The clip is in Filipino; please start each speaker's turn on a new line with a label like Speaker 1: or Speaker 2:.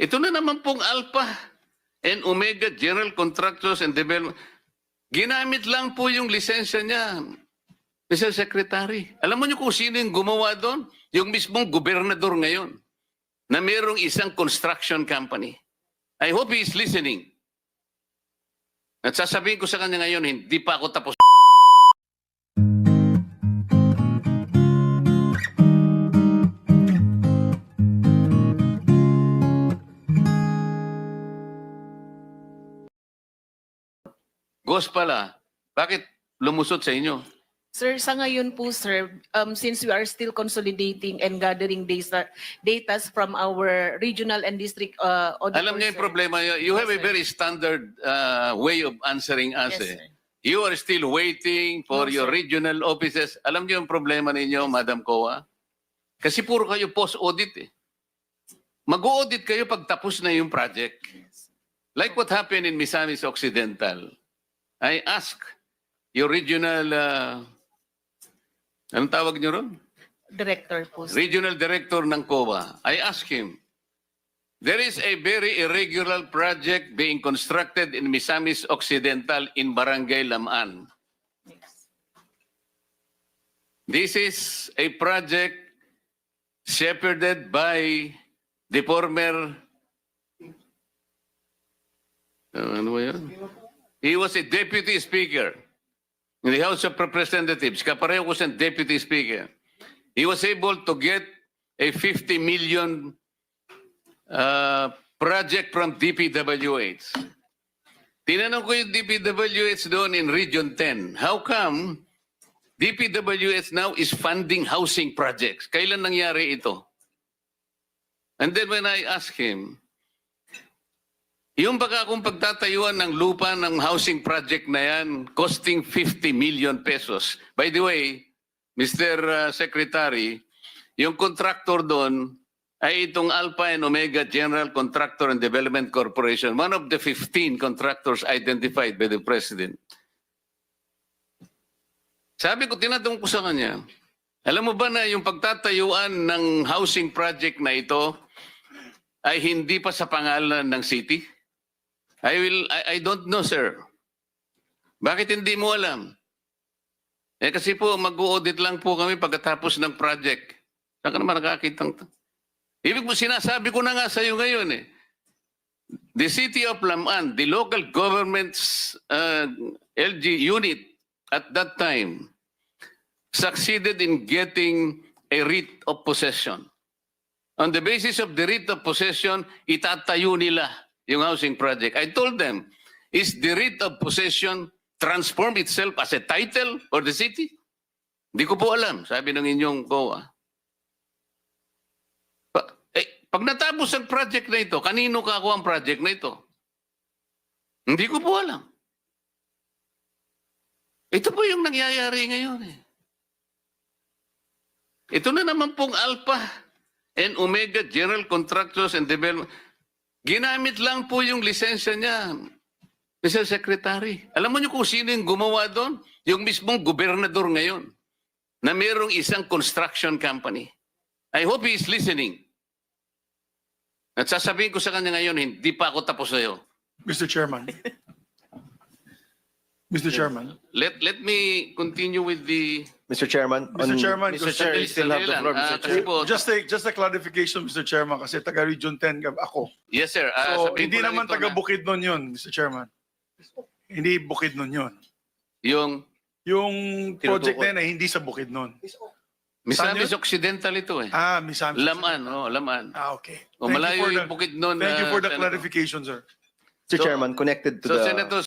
Speaker 1: Ito na naman pong Alpha and Omega General Contractors and Development. Ginamit lang po yung lisensya niya, Mr. Secretary. Alam mo niyo kung sino yung gumawa doon? Yung mismong gobernador ngayon na mayroong isang construction company. I hope he is listening. At sasabihin ko sa kanya ngayon, hindi pa ako tapos. Ghost pala, bakit lumusot sa inyo?
Speaker 2: Sir, sa ngayon po, sir, um, since we are still consolidating and gathering data, data from our regional and district uh, auditors.
Speaker 1: Alam niyo yung
Speaker 2: sir.
Speaker 1: problema, you, you have a
Speaker 2: Yes, sir.
Speaker 1: very standard uh, way of answering us.
Speaker 2: Yes,
Speaker 1: eh.
Speaker 2: sir.
Speaker 1: You are still waiting for
Speaker 2: No,
Speaker 1: your
Speaker 2: sir.
Speaker 1: regional offices. Alam niyo yung problema ninyo, Madam Koa? Kasi puro kayo post-audit eh. Mag-audit kayo pag tapos na yung project. Like what happened in Misamis Occidental. I ask your regional, uh, anong tawag niyo ron?
Speaker 2: Director po, sir.
Speaker 1: Regional Director ng COA. I asked him, there is a very irregular project being constructed in Misamis Occidental in Barangay Lamaan. This is a project shepherded by the former Uh, ano ba yun? He was a deputy speaker in the House of Representatives. Kapareho ko siyang deputy speaker. He was able to get a 50 million uh, project from DPWH. Tinanong ko yung DPWH doon in Region 10. How come DPWH now is funding housing projects? Kailan nangyari ito? And then when I asked him, yung baka kung pagtatayuan ng lupa ng housing project na yan, costing 50 million pesos. By the way, Mr. uh, Secretary, yung contractor doon ay itong Alpha and Omega General Contractor and Development Corporation, one of the 15 contractors identified by the President. Sabi ko, tinatanong ko sa kanya, alam mo ba na yung pagtatayuan ng housing project na ito ay hindi pa sa pangalan ng city? I will, I, I don't know, sir. Bakit hindi mo alam? Eh kasi po, mag-audit lang po kami pagkatapos ng project. Saan ka naman nakakitang to? Ibig mo, sinasabi ko na nga sa iyo ngayon eh. The city of Laman, the local government's uh, LG unit at that time succeeded in getting a writ of possession. On the basis of the writ of possession, itatayo nila yung housing project. I told them, is the writ of possession transform itself as a title for the city? Hindi ko po alam, sabi ng inyong COA. Pa, eh, pag natapos ang project na ito, kanino ka ang project na ito? Hindi ko po alam. Ito po yung nangyayari ngayon eh. Ito na naman pong Alpha and Omega General Contractors and Development. Ginamit lang po yung lisensya niya, Mr. Secretary. Alam mo niyo kung sino yung gumawa doon? Yung mismong gobernador ngayon na mayroong isang construction company. I hope he is listening. At sasabihin ko sa kanya ngayon, hindi pa ako tapos sa'yo.
Speaker 3: Mr. Chairman. Mr. Chairman.
Speaker 1: Let, let me continue with the...
Speaker 4: Mr. Chairman.
Speaker 3: Mr.
Speaker 4: on-
Speaker 3: Chairman,
Speaker 4: Mr. Chair, you still have the floor,
Speaker 1: Ah,
Speaker 4: Mr.
Speaker 1: kasi
Speaker 4: Chair.
Speaker 1: po-
Speaker 3: Just a, just a clarification, Mr. Chairman, kasi taga Region 10 ka- ako.
Speaker 1: Yes, sir. Ah,
Speaker 3: So,
Speaker 1: sabihin
Speaker 3: hindi
Speaker 1: lang
Speaker 3: naman
Speaker 1: ito
Speaker 3: taga
Speaker 1: na-
Speaker 3: Bukidnon yun, Mr. Chairman. Hindi Bukidnon yun.
Speaker 1: Yung
Speaker 3: Yung project na yun ay hindi sa Bukidnon. Saan
Speaker 1: Misamis? Occidental ito eh.
Speaker 3: Ah, Misami.
Speaker 1: Laman, oh, laman.
Speaker 3: Ah, okay.
Speaker 1: O
Speaker 3: Thank you
Speaker 1: malayo
Speaker 3: for
Speaker 1: yung
Speaker 3: the-
Speaker 1: bukid noon.
Speaker 3: Thank you
Speaker 1: ah,
Speaker 3: for the clarification, sir.
Speaker 4: Mr.
Speaker 1: So-
Speaker 4: Chairman, connected to
Speaker 1: So,
Speaker 4: the...
Speaker 1: Senator